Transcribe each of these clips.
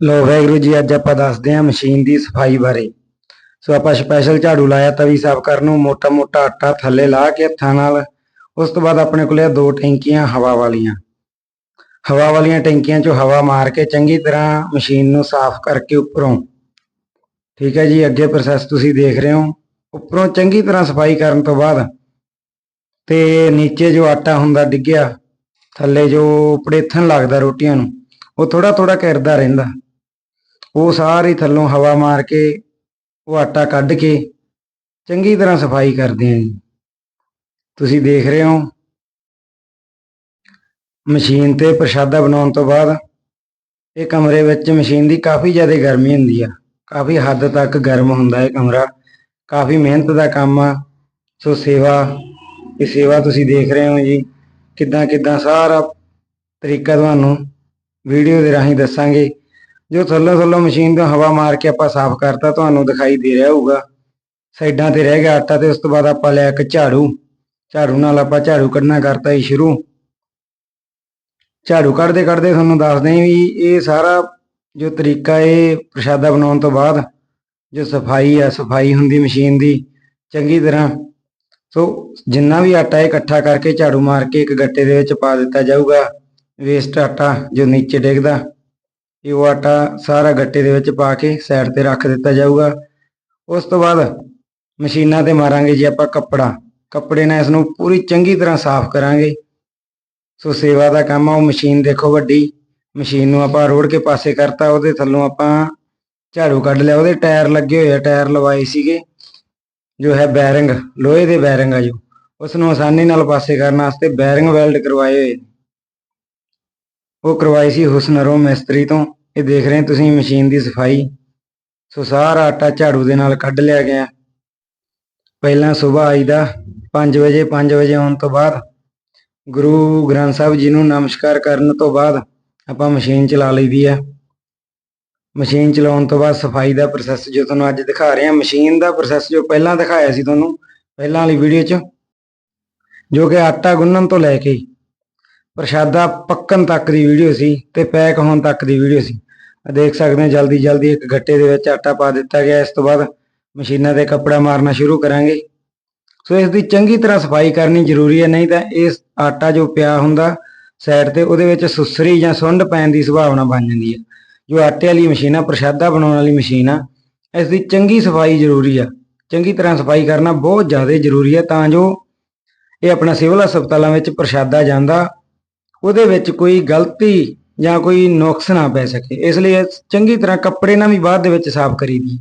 ਲੋ ਵੈਗਰੂ ਜੀ, ਅੱਜ ਆਪਾਂ ਦੱਸਦੇ ਹਾਂ ਮਸ਼ੀਨ ਦੀ ਸਫ਼ਾਈ ਬਾਰੇ। ਸੋ ਆਪਾਂ ਸਪੈਸ਼ਲ ਝਾੜੂ ਲਾਇਆ, ਤਵੀ ਸਾਫ਼ ਕਰਨ ਨੂੰ ਮੋਟਾ ਮੋਟਾ ਆਟਾ ਥੱਲੇ ਲਾ ਕੇ ਹੱਥਾਂ ਨਾਲ। ਉਸ ਤੋਂ ਬਾਅਦ ਆਪਣੇ ਕੋਲੇ ਆ ਦੋ ਟੈਂਕੀਆਂ ਹਵਾ ਵਾਲੀਆਂ। ਹਵਾ ਵਾਲੀਆਂ ਟੈਂਕੀਆਂ 'ਚੋਂ ਹਵਾ ਮਾਰ ਕੇ ਚੰਗੀ ਤਰ੍ਹਾਂ ਮਸ਼ੀਨ ਨੂੰ ਸਾਫ਼ ਕਰਕੇ ਉੱਪਰੋਂ। ਠੀਕ ਹੈ ਜੀ, ਅੱਗੇ ਪ੍ਰੋਸੈਸ ਤੁਸੀਂ ਦੇਖ ਰਹੇ ਹੋ। ਉੱਪਰੋਂ ਚੰਗੀ ਤਰ੍ਹਾਂ ਸਫ਼ਾਈ ਕਰਨ ਤੋਂ ਬਾਅਦ ਤੇ ਨੀਚੇ ਜੋ ਆਟਾ ਹੁੰਦਾ ਡਿੱਗਿਆ, ਥੱਲੇ ਜੋ ਪੜੇਥਣ ਲੱਗਦਾ ਰੋਟੀਆਂ ਨੂੰ, ਉਹ ਥੋੜਾ ਥੋੜਾ ਕਰਦਾ ਰਹਿੰਦਾ। ਉਹ ਸਾਰੀ ਥੱਲੋਂ ਹਵਾ ਮਾਰ ਕੇ, ਉਹ ਆਟਾ ਕੱਢ ਕੇ ਚੰਗੀ ਤਰ੍ਹਾਂ ਸਫ਼ਾਈ ਕਰਦੇ ਆਂ ਜੀ। ਤੁਸੀਂ ਦੇਖ ਰਹੇ ਹੋ, ਮਸ਼ੀਨ ਤੇ ਪ੍ਰਸ਼ਾਦਾ ਬਣਾਉਣ ਤੋਂ ਬਾਅਦ ਇਹ ਕਮਰੇ ਵਿੱਚ ਮਸ਼ੀਨ ਦੀ ਕਾਫੀ ਜ਼ਿਆਦਾ ਗਰਮੀ ਹੁੰਦੀ ਆ। ਕਾਫੀ ਹੱਦ ਤੱਕ ਗਰਮ ਹੁੰਦਾ ਹੈ ਕਮਰਾ। ਕਾਫੀ ਮਿਹਨਤ ਦਾ ਕੰਮ ਆ। ਸੋ ਸੇਵਾ, ਇਹ ਸੇਵਾ ਤੁਸੀਂ ਦੇਖ ਰਹੇ ਹੋ ਜੀ। ਕਿੱਦਾਂ ਕਿੱਦਾਂ ਸਾਰਾ ਤਰੀਕਾ ਤੁਹਾਨੂੰ ਵੀਡੀਓ ਦੇ ਰਾਹੀਂ ਦੱਸਾਂਗੇ। ਜੋ ਥੱਲੋਂ ਥੱਲੋਂ ਮਸ਼ੀਨ ਤੋਂ ਹਵਾ ਮਾਰ ਕੇ ਆਪਾਂ ਸਾਫ਼ ਕਰਤਾ, ਤੁਹਾਨੂੰ ਦਿਖਾਈ ਦੇ ਰਿਹਾ ਹੋਊਗਾ। ਸਾਈਡਾਂ ਤੇ ਰਹਿ ਗਿਆ ਆਟਾ ਤੇ ਉਸ ਤੋਂ ਬਾਅਦ ਆਪਾਂ ਲਿਆ ਇੱਕ ਝਾੜੂ। ਝਾੜੂ ਨਾਲ ਆਪਾਂ ਝਾੜੂ ਕੱਢਣਾ ਕਰਤਾ ਹੀ ਸ਼ੁਰੂ। ਝਾੜੂ ਕੱਢਦੇ ਕੱਢਦੇ ਤੁਹਾਨੂੰ ਦੱਸਦੇ ਹਾਂ ਵੀ ਇਹ ਸਾਰਾ ਜੋ ਤਰੀਕਾ ਇਹ ਪ੍ਰਸ਼ਾਦਾ ਬਣਾਉਣ ਤੋਂ ਬਾਅਦ, ਜੋ ਸਫ਼ਾਈ ਆ, ਸਫ਼ਾਈ ਹੁੰਦੀ ਮਸ਼ੀਨ ਦੀ, ਚੰਗੀ ਤਰ੍ਹਾਂ। ਸੋ ਜਿੰਨਾ ਵੀ ਆਟਾ ਹੈ ਇਕੱਠਾ ਕਰਕੇ ਝਾੜੂ ਮਾਰ ਕੇ ਇੱਕ ਗੱਟੇ ਦੇ ਵਿੱਚ ਪਾ ਦਿੱਤਾ ਜਾਊਗਾ ਵੇਸਟ ਆਟਾ ਜੋ ਨੀਚੇ ਡਿੱਗਦਾ। ਇਹ ਉਹ ਆਟਾ ਸਾਰਾ ਗੱਟੇ ਦੇ ਵਿੱਚ ਪਾ ਕੇ ਸਾਈਡ ਤੇ ਰੱਖ ਦਿੱਤਾ ਜਾਊਗਾ। ਉਸ ਤੋਂ ਬਾਅਦ ਮਸ਼ੀਨਾਂ ਤੇ ਮਾਰਾਂਗੇ ਜੀ ਆਪਾਂ ਕੱਪੜਾ। ਕੱਪੜੇ ਨਾਲ ਇਸ ਨੂੰ ਪੂਰੀ ਚੰਗੀ ਤਰ੍ਹਾਂ ਸਾਫ਼ ਕਰਾਂਗੇ। ਸੋ ਸੇਵਾ ਦਾ ਕੰਮ ਆ, ਉਹ ਮਸ਼ੀਨ ਦੇਖੋ ਵੱਡੀ। ਮਸ਼ੀਨ ਨੂੰ ਆਪਾਂ ਰੋੜ ਕੇ ਪਾਸੇ ਕਰਤਾ, ਉਹਦੇ ਥੱਲੋਂ ਆਪਾਂ ਝਾੜੂ ਕੱਢ ਲਿਆ। ਉਹਦੇ ਟਾਇਰ ਲੱਗੇ ਹੋਏ ਆ, ਟਾਇਰ ਲਵਾਏ ਸੀਗੇ। ਜੋ ਹੈ ਬੈਰਿੰਗ, ਲੋਹੇ ਦੇ ਬੈਰਿੰਗ ਆ ਜੋ। ਉਸ ਨੂੰ ਆਸਾਨੀ ਨਾਲ ਪਾਸੇ ਕਰਨ ਵਾਸਤੇ ਬੈਰਿੰਗ ਵੈਲਡ ਕਰਵਾਏ ਹੋਏ ਉਹ ਕਰਵਾਈ ਸੀ ਹੁਸਨਰੋ ਮਿਸਤਰੀ ਤੋਂ। ਇਹ ਦੇਖ ਰਹੇ ਤੁਸੀਂ ਮਸ਼ੀਨ ਦੀ ਸਫ਼ਾਈ? ਸੋ ਸਾਰਾ ਆਟਾ ਝਾੜੂ ਦੇ ਨਾਲ ਕੱਢ ਲਿਆ ਗਿਆ। ਪਹਿਲਾਂ ਸਵੇਰ ਆਈਦਾ 5 ਵਜੇ 5 ਵਜੇ ਆਉਣ ਤੋਂ ਬਾਅਦ ਗੁਰੂ ਗ੍ਰੰਥ ਸਾਹਿਬ ਜੀ ਨੂੰ ਨਮਸਕਾਰ ਕਰਨ ਤੋਂ ਬਾਅਦ ਆਪਾਂ ਮਸ਼ੀਨ ਚਲਾ ਲਈਦੀ ਆ। ਮਸ਼ੀਨ ਚਲਾਉਣ ਤੋਂ ਬਾਅਦ ਸਫ਼ਾਈ ਦਾ ਪ੍ਰੋਸੈਸ ਜੋ ਤੁਹਾਨੂੰ ਅੱਜ ਦਿਖਾ ਰਹੇ ਹਾਂ, ਮਸ਼ੀਨ ਦਾ ਪ੍ਰੋਸੈਸ ਜੋ ਪਹਿਲਾਂ ਦਿਖਾਇਆ ਸੀ ਤੁਹਾਨੂੰ, ਪਹਿਲਾਂ ਵਾਲੀ ਵੀਡੀਓ 'ਚ, ਜੋ ਕਿ ਆਟਾ ਗੁੰਨਣ ਤੋਂ ਲੈ ਕੇ ਪ੍ਰਸ਼ਾਦਾ ਪੱਕਣ ਤੱਕ ਦੀ ਵੀਡੀਓ ਸੀ ਤੇ ਪੈਕ ਹੋਣ ਤੱਕ ਦੀ ਵੀਡੀਓ ਸੀ। ਦੇਖ ਸਕਦੇ ਹੋ ਜਲਦੀ ਜਲਦੀ ਇੱਕ ਗੱਟੇ ਦੇ ਵਿੱਚ ਆਟਾ ਪਾ ਦਿੱਤਾ ਗਿਆ। ਇਸ ਤੋਂ ਬਾਅਦ ਮਸ਼ੀਨਾਂ ਤੇ ਕੱਪੜਾ ਮਾਰਨਾ ਸ਼ੁਰੂ ਕਰਾਂਗੇ। ਸੋ ਇਸ ਦੀ ਚੰਗੀ ਤਰ੍ਹਾਂ ਸਫ਼ਾਈ ਕਰਨੀ ਜ਼ਰੂਰੀ ਹੈ, ਨਹੀਂ ਤਾਂ ਇਸ ਆਟਾ ਜੋ ਪਿਆ ਹੁੰਦਾ ਸਾਈਡ ਤੇ ਉਹਦੇ ਵਿੱਚ ਸੁਸਰੀ ਜਾਂ ਸੁੰਡ ਪੈਣ ਦੀ ਸੰਭਾਵਨਾ ਬਣ ਜਾਂਦੀ ਹੈ। ਜੋ ਆਟੇ ਵਾਲੀ ਮਸ਼ੀਨ ਆ, ਪ੍ਰਸ਼ਾਦਾ ਬਣਾਉਣ ਵਾਲੀ ਮਸ਼ੀਨ ਆ, ਇਸ ਦੀ ਚੰਗੀ ਸਫ਼ਾਈ ਜ਼ਰੂਰੀ ਆ। ਚੰਗੀ ਤਰ੍ਹਾਂ ਸਫ਼ਾਈ ਕਰਨਾ ਬਹੁਤ ਜ਼ਿਆਦਾ ਜ਼ਰੂਰੀ ਹੈ ਤਾਂ ਜੋ ਇਹ ਆਪਣਾ ਸਿਵਲ ਹਸਪਤਾਲਾਂ ਵਿੱਚ ਪ੍ਰਸ਼ਾਦਾ ਜਾਂਦਾ ਉਹਦੇ ਵਿੱਚ ਕੋਈ ਗਲਤੀ ਜਾਂ ਕੋਈ ਨੁਕਸ ਨਾ ਪੈ ਸਕੇ। ਇਸ ਲਈ ਚੰਗੀ ਤਰ੍ਹਾਂ ਕੱਪੜੇ ਨਾਲ ਵੀ ਬਾਅਦ ਦੇ ਵਿੱਚ ਸਾਫ਼ ਕਰੀਦੀ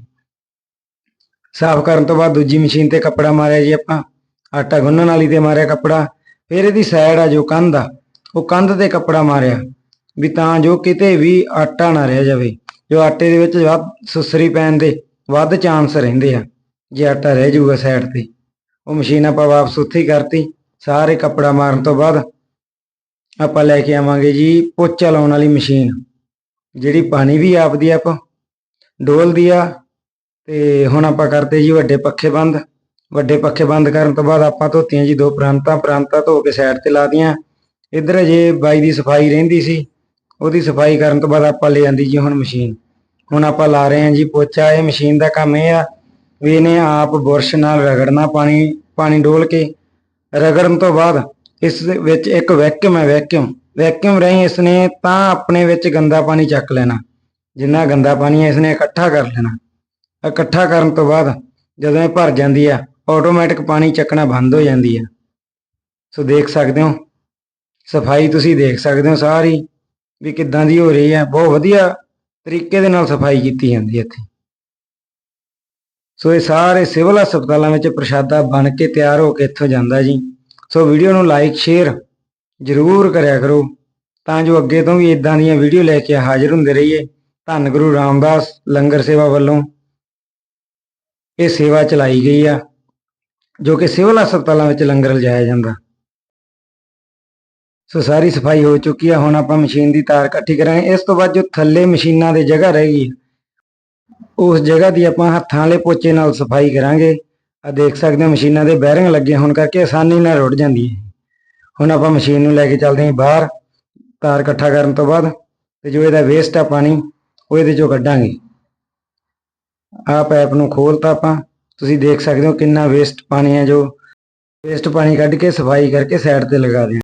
ਸਾਫ਼ ਕਰਨ ਤੋਂ ਬਾਅਦ ਦੂਜੀ ਮਸ਼ੀਨ ਤੇ ਕੱਪੜਾ ਮਾਰਿਆ ਜੀ ਆਪਾਂ। ਆਟਾ ਗੁੰਨਣ ਵਾਲੀ ਤੇ ਮਾਰਿਆ ਕੱਪੜਾ। ਫਿਰ ਇਹਦੀ ਸਾਈਡ ਆ ਜੋ ਕੰਧ ਆ, ਉਹ ਕੰਧ ਤੇ ਕੱਪੜਾ ਮਾਰਿਆ। ਵੀ ਤਾਂ ਜੋ ਕਿਤੇ ਵੀ ਆਟਾ ਨਾ ਰਹਿ ਜਾਵੇ। ਜੋ ਆਟੇ ਦੇ ਵਿੱਚ ਵੱਧ ਸੁਸਰੀ ਪੈਣ ਦੇ ਵੱਧ ਚਾਂਸ ਰਹਿੰਦੇ ਆ। ਜੇ ਆਟਾ ਰਹਿ ਜਾਊਗਾ ਸਾਈਡ ਤੇ। ਉਹ ਮਸ਼ੀਨ ਆਪਾਂ ਵਾਪਸ ਉੱਥੇ ਹੀ ਕਰਤੀ। ਸਾਰੇ ਕੱਪੜਾ ਮਾਰਨ ਤੋਂ ਬਾਅਦ ਆਪਾਂ ਲੈ ਕੇ ਆਵਾਂਗੇ ਜੀ ਪੋਚਾ ਲਾਉਣ ਵਾਲੀ ਮਸ਼ੀਨ, ਜਿਹੜੀ ਪਾਣੀ ਵੀ ਆਪਦੀ ਆਪ ਡੋਲਦੀ ਆ, ਤੇ ਹੁਣ ਆਪਾਂ ਕਰਦੇ ਜੀ ਵੱਡੇ ਪੱਖੇ ਬੰਦ, ਵੱਡੇ ਪੱਖੇ ਬੰਦ ਕਰਨ ਤੋਂ ਬਾਅਦ ਆਪਾਂ ਧੋਤੀਆਂ ਜੀ ਦੋ ਪ੍ਰਾਂਤਾਂ ਪ੍ਰਾਂਤਾਂ ਧੋ ਕੇ ਸਾਈਡ ਤੇ ਲਾ ਦੀਆਂ, ਇੱਧਰ ਜੇ ਬਾਈ ਦੀ ਸਫ਼ਾਈ ਰਹਿੰਦੀ ਸੀ, ਉਹਦੀ ਸਫ਼ਾਈ ਕਰਨ ਤੋਂ ਬਾਅਦ ਆਪਾਂ ਲੈ ਆਂਦੀ ਜੀ ਹੁਣ ਮਸ਼ੀਨ, ਹੁਣ ਆਪਾਂ ਲਾ ਰਹੇ ਹਾਂ ਜੀ ਪੋਚਾ, ਇਹ ਮਸ਼ੀਨ ਦਾ ਕੰਮ ਇਹ ਆ, ਵੀ ਇਹਨੇ ਆਪ ਬੁਰਸ਼ ਨਾਲ ਰਗੜਨਾ ਪਾਣੀ ਪਾਣੀ ਡੋਲ ਕੇ, ਰਗੜਨ ਤੋਂ ਬਾਅਦ ਇਸ ਦੇ ਵਿੱਚ ਇੱਕ ਵੈਕਿਊਮ ਹੈ ਵੈਕਿਊਮ ਵੈਕਿਊਮ ਰਾਹੀਂ ਇਸਨੇ ਤਾਂ ਆਪਣੇ ਵਿੱਚ ਗੰਦਾ ਪਾਣੀ ਚੱਕ ਲੈਣਾ, ਜਿੰਨਾ ਗੰਦਾ ਪਾਣੀ ਹੈ, ਇਸਨੇ ਇਕੱਠਾ ਕਰ ਲੈਣਾ। ਇਕੱਠਾ ਕਰਨ ਤੋਂ ਬਾਅਦ ਜਦੋਂ ਇਹ ਭਰ ਜਾਂਦੀ ਆ ਆਟੋਮੈਟਿਕ ਪਾਣੀ ਚੱਕਣਾ ਬੰਦ ਹੋ ਜਾਂਦੀ ਆ ਸੋ ਦੇਖ ਸਕਦੇ ਹੋ, ਸਫ਼ਾਈ ਤੁਸੀਂ ਦੇਖ ਸਕਦੇ ਹੋ ਸਾਰੀ, ਵੀ ਕਿੱਦਾਂ ਦੀ ਹੋ ਰਹੀ ਹੈ। ਬਹੁਤ ਵਧੀਆ ਤਰੀਕੇ ਦੇ ਨਾਲ ਸਫ਼ਾਈ ਕੀਤੀ ਜਾਂਦੀ ਹੈ ਇੱਥੇ। ਸੋ ਇਹ ਸਾਰੇ ਸਿਵਲ ਹਸਪਤਾਲਾਂ ਵਿੱਚ ਪ੍ਰਸ਼ਾਦਾ ਬਣ ਕੇ ਤਿਆਰ ਹੋ ਕੇ ਇੱਥੋਂ ਜਾਂਦਾ ਜੀ। ਸੋ ਵੀਡੀਓ ਨੂੰ ਲਾਈਕ ਸ਼ੇਅਰ ਜ਼ਰੂਰ ਕਰਿਆ ਕਰੋ ਤਾਂ ਜੋ ਅੱਗੇ ਤੋਂ ਵੀ ਇਦਾਂ ਦੀਆਂ ਵੀਡੀਓ ਲੈ ਕੇ ਹਾਜ਼ਰ ਹੁੰਦੇ ਰਹੀਏ। ਧੰਨ ਗੁਰੂ ਰਾਮਦਾਸ ਲੰਗਰ ਸੇਵਾ ਵੱਲੋਂ ਇਹ ਸੇਵਾ ਚਲਾਈ ਗਈ ਆ, ਜੋ ਕਿ ਸਿਵਲ ਹਸਪਤਾਲਾਂ ਵਿੱਚ ਲੰਗਰ ਲਿਜਾਇਆ ਜਾਂਦਾ। ਸੋ ਸਾਰੀ ਸਫ਼ਾਈ ਹੋ ਚੁੱਕੀ ਆ, ਹੁਣ ਆਪਾਂ ਮਸ਼ੀਨ ਦੀ ਤਾਰ ਇਕੱਠੀ ਕਰਾਂਗੇ। ਇਸ ਤੋਂ ਬਾਅਦ ਜੋ ਥੱਲੇ ਮਸ਼ੀਨਾਂ ਦੇ ਜਗ੍ਹਾ ਰਹਿ ਗਈ ਉਸ ਜਗ੍ਹਾ ਦੀ ਆਪਾਂ ਹੱਥਾਂ ਵਾਲੇ ਪੋਚੇ ਨਾਲ ਸਫ਼ਾਈ ਕਰਾਂਗੇ। ਆ ਦੇਖ ਸਕਦੇ ਹੋ ਮਸ਼ੀਨਾਂ ਦੇ ਬੈਰਿੰਗ ਲੱਗੇ ਹੋਣ ਕਰਕੇ ਆਸਾਨੀ ਨਾਲ ਰੁੜ ਜਾਂਦੀ ਹੈ। ਹੁਣ ਆਪਾਂ ਮਸ਼ੀਨ ਨੂੰ ਲੈ ਕੇ ਚੱਲਦੇ ਹਾਂ ਬਾਹਰ, ਤਾਰ ਇਕੱਠਾ ਕਰਨ ਤੋਂ ਬਾਅਦ ਤੇ ਜੋ ਇਹਦਾ ਵੇਸਟ ਆ ਪਾਣੀ, ਉਹ ਇਹਦੇ ਚੋਂ ਕੱਢਾਂਗੇ। ਆਹ ਪਾਈਪ ਨੂੰ ਖੋਲਤਾ ਆਪਾਂ, ਤੁਸੀਂ ਦੇਖ ਸਕਦੇ ਹੋ ਕਿੰਨਾ ਵੇਸਟ ਪਾਣੀ ਹੈ ਜੋ ਵੇਸਟ ਪਾਣੀ ਕੱਢ ਕੇ ਸਫ਼ਾਈ ਕਰਕੇ ਸਾਈਡ ਤੇ ਲਗਾ ਦਿਆਂ